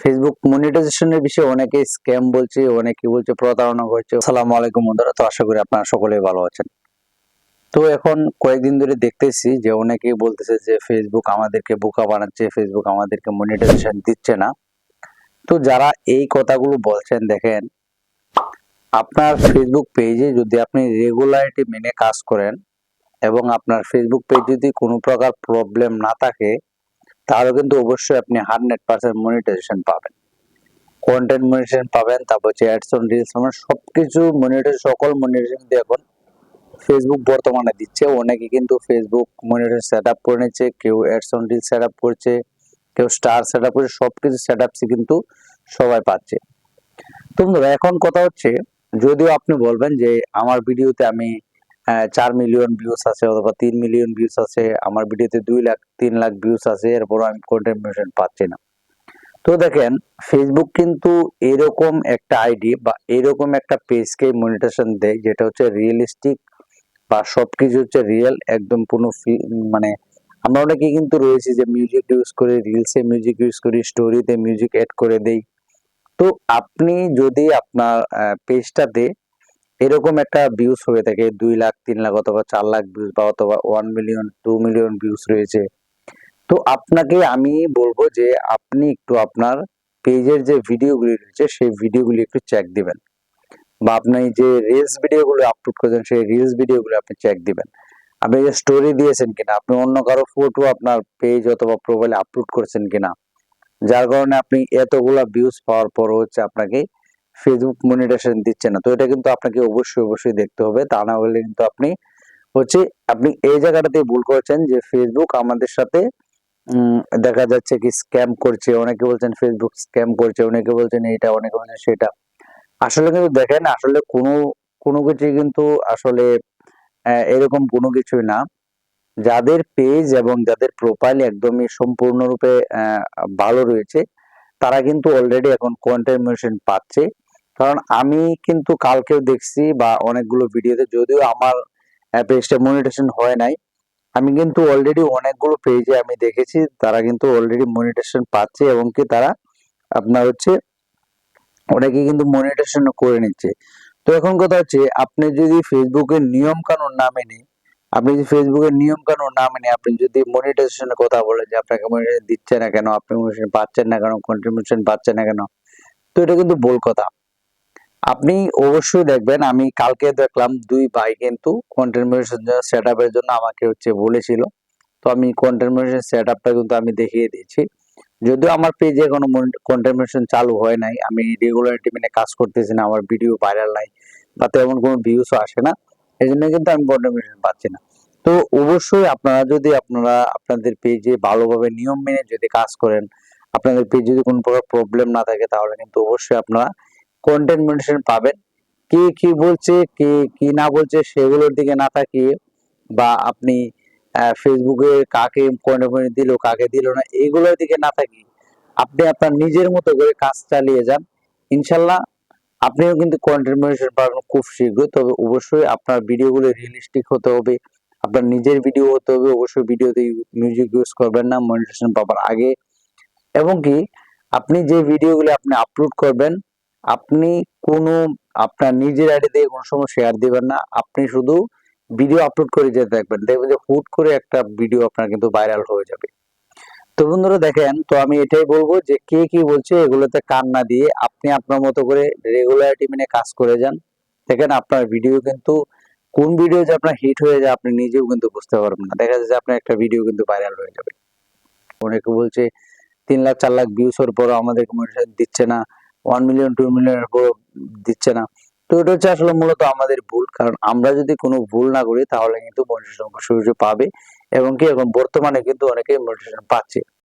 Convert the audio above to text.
Facebook মনিটাইজেশনের বিষয়ে অনেকে স্ক্যাম বলছে, অনেকে বলছে প্রতারণা করছে। আসসালামু আলাইকুম বন্ধুরা, তো আশা করি আপনারা সকলেই ভালো আছেন। তো এখন কয়েকদিন ধরে দেখতেছি যে অনেকেই বলতেছে যে ফেসবুক আমাদেরকে বোকা বানাচ্ছে ফেসবুক আমাদেরকে মনিটাইজেশন দিচ্ছে না। তো যারা এই কথাগুলো বলছেন, দেখেন, আপনার ফেসবুক পেজে যদি আপনি রেগুলারিটি মেনে কাজ করেন এবং আপনার ফেসবুক পেজ যদি কোনো প্রকার প্রবলেম না থাকে তাহলে কিন্তু অবশ্যই আপনি হান্ড্রেড পার্সেন্ট মনিটাইজেশন পাবেন। কন্টেন্ট মনিটাইজেশন পাবেন, তারপর হচ্ছে অ্যাডস অন রিলস মানে সব কিছু মনিটাইজেশন সকল মনিটাইজেশন দিয়ে এখন ফেসবুক বর্তমানে দিচ্ছে, অনেকে কিন্তু ফেসবুক মনিটাইজেশন সেট আপ করে নিচ্ছে, কেউ ads on reels set up করছে, কেউ স্টার সেট আপ করছে সব কিছু সেট আপসই কিন্তু সবাই পাচ্ছে। তো এখন কথা হচ্ছে, যদিও আপনি বলবেন যে আমার ভিডিওতে আমি চার মিলিয়ন ভিউস আছে অথবা তিন মিলিয়ন ভিউস আছে। আমার ভিডিওতে দুই লাখ, তিন লাখ ভিউস আছে, এরপরও আমি কন্টেন্ট পাচ্ছি না। তো দেখেন ফেসবুক কিন্তু এরকম একটা আইডি বা এরকম একটা পেজকে মনিটেশন দেয়, যেটা হচ্ছে রিয়েলিস্টিক বা সব কিছু হচ্ছে রিয়েল একদম কোনো মানে আমরা অনেকে কিন্তু রয়েছে যে মিউজিক ইউজ করে রিলসে মিউজিক ইউজ করি স্টোরিতে মিউজিক অ্যাড করে দেই। তো আপনি যদি আপনার পেজটাতে এরকম একটা ভিউজ হয়ে থাকে, দুই লাখ, তিন লাখ অথবা চার লাখ ভিউজ বা অথবা one million two million views রয়েছে। তো আপনাকে আমি বলব যে আপনি একটু আপনার পেজের যে ভিডিওগুলি রয়েছে, সেই ভিডিওগুলি একটু চেক দিবেন। বা আপনি যে রিলস ভিডিওগুলো আপলোড করেছেন, সেই রিলস ভিডিওগুলো আপনি চেক দিবেন। আপনি যে স্টোরি দিয়েছেন কিনা, আপনি অন্য কারও ফটো আপনার পেজ অথবা প্রোফাইলে আপলোড করেছেন কিনা, যার কারণে আপনি এতগুলা ভিউজ পাওয়ার পর হচ্ছে আপনাকে ফেসবুক মনিটাইজেশন দিচ্ছে না। তো এটা কিন্তু আপনাকে অবশ্যই অবশ্যই দেখতে হবে। তা না হলে কিন্তু আপনি হচ্ছে, আপনি এই জায়গাটাতে ভুল করেছেন যে ফেসবুক আমাদের সাথে দেখা যাচ্ছে কি স্ক্যাম করছে। অনেকে বলছেন ফেসবুক স্ক্যাম করছে, অনেকে বলছেন এটা, অনেকে বলছেন সেটা। আসলে কিন্তু দেখেন, আসলে কোনো কোনো কিছুই কিন্তু আসলে এরকম কোনো কিছুই না। যাদের পেজ এবং যাদের প্রোফাইল একদমই সম্পূর্ণরূপে ভালো রয়েছে, তারা কিন্তু অলরেডি এখন কন্টেন্ট পাচ্ছে। কারণ আমি কিন্তু কালকেও দেখছি বা অনেকগুলো ভিডিওতে, যদিও আমার পেজটা মনিটেশন হয় নাই, আমি কিন্তু অলরেডি অনেকগুলো পেজে আমি দেখেছি, তারা কিন্তু অলরেডি মনিটেশন পাচ্ছে এবং কি তারা আপনার হচ্ছে, অনেকে কিন্তু মনিটেশন করে নিচ্ছে। তো এখন কথা হচ্ছে, আপনি যদি ফেসবুকের নিয়ম কানুন না মেনে, আপনি যদি ফেসবুকের নিয়ম কানুন না মেনে, আপনি যদি মনিটাইজেশনের কথা বলেন যে আপনাকে মনিটাইজেশন দিচ্ছে না কেন, আপনি মনিটাইজেশন পাচ্ছেন না কেন কন্ট্রিবিউশন পাচ্ছেন না কেন, তো এটা কিন্তু ভুল কথা। আপনি অবশ্যই দেখবেন, আমি কালকে দেখলাম দুই ভাই কিন্তু কন্টেন্ট সেট জন্য আমাকে হচ্ছে বলেছিল। তো আমি কন্টেন্ট মনিটাইজেশন সেট আপটা কিন্তু আমি দেখিয়ে দিয়েছি। যদিও আমার পেজে কোনো কন্টেন্ট চালু হয় নাই, আমি রেগুলারিটি মেনে কাজ করতেছি না, আমার ভিডিও ভাইরাল নাই বা তেমন কোনো ভিউসও আসে না এই জন্য কিন্তু আমি কন্টেন্ট পাচ্ছি না। তো অবশ্যই আপনারা যদি আপনারা আপনাদের পেজে ভালোভাবে নিয়ম মেনে যদি কাজ করেন, আপনাদের পেজে যদি কোনো প্রকার প্রবলেম না থাকে, তাহলে কিন্তু অবশ্যই আপনারা কন্টেন্ট মনিটাইজেশন পাবেন। কে কি বলছে, কে কি না বলছে সেগুলোর দিকে না তাকিয়ে বা আপনি ফেসবুকে কাকে কন্টেন্ট দিল, কাকে দিল না, এগুলোর দিকে না তাকিয়ে আপনি আপনার নিজের মতো করে কাজ চালিয়ে যান। ইনশাল্লাহ আপনিও কিন্তু কন্টেন্ট মনিটাইজেশন পাবেন খুব শীঘ্রই। তবে অবশ্যই আপনার ভিডিওগুলো রিয়েলিস্টিক হতে হবে, আপনার নিজের ভিডিও হতে হবে। অবশ্যই ভিডিওতে মিউজিক ইউজ করবেন না মনিটেশন পাবার আগে। এবং কি, আপনি যে ভিডিওগুলো আপনি আপলোড করবেন আপনি কোনো, আপনার নিজের আইডি দিয়ে কোনো সময় শেয়ার দিবেন না। আপনি শুধু ভিডিও আপলোড করে যেতে থাকবেন। দেখবেন যে হুট করে একটা ভিডিও আপনার কিন্তু ভাইরাল হয়ে যাবে। তো বন্ধুরা দেখেন, তো আমি এটাই বলব যে কে কি বলছে এগুলোতে কান না দিয়ে আপনি আপনার মতো করে রেগুলারিটি মেনে কাজ করে যান। দেখেন আপনার ভিডিও কিন্তু, কোন ভিডিও যে আপনার হিট হয়ে যায় আপনি নিজেও কিন্তু বুঝতে পারবেন না। দেখা যাচ্ছে আপনার একটা ভিডিও কিন্তু ভাইরাল হয়ে যাবে। অনেকে বলছে, তিন লাখ, চার লাখ ভিউস এর পর আমাদের মনিটাইজেশন দিচ্ছে না। ওয়ান মিলিয়ন টু মিলিয়নের উপর দিচ্ছে না। তো এটা হচ্ছে আসলে মূলত আমাদের ভুল, কারণ আমরা যদি কোনো ভুল না করি, তাহলে কিন্তু মনিটাইজেশন অবশ্যই পাবে এবং কি এখন বর্তমানে কিন্তু অনেকেই মনিটাইজেশন পাচ্ছে।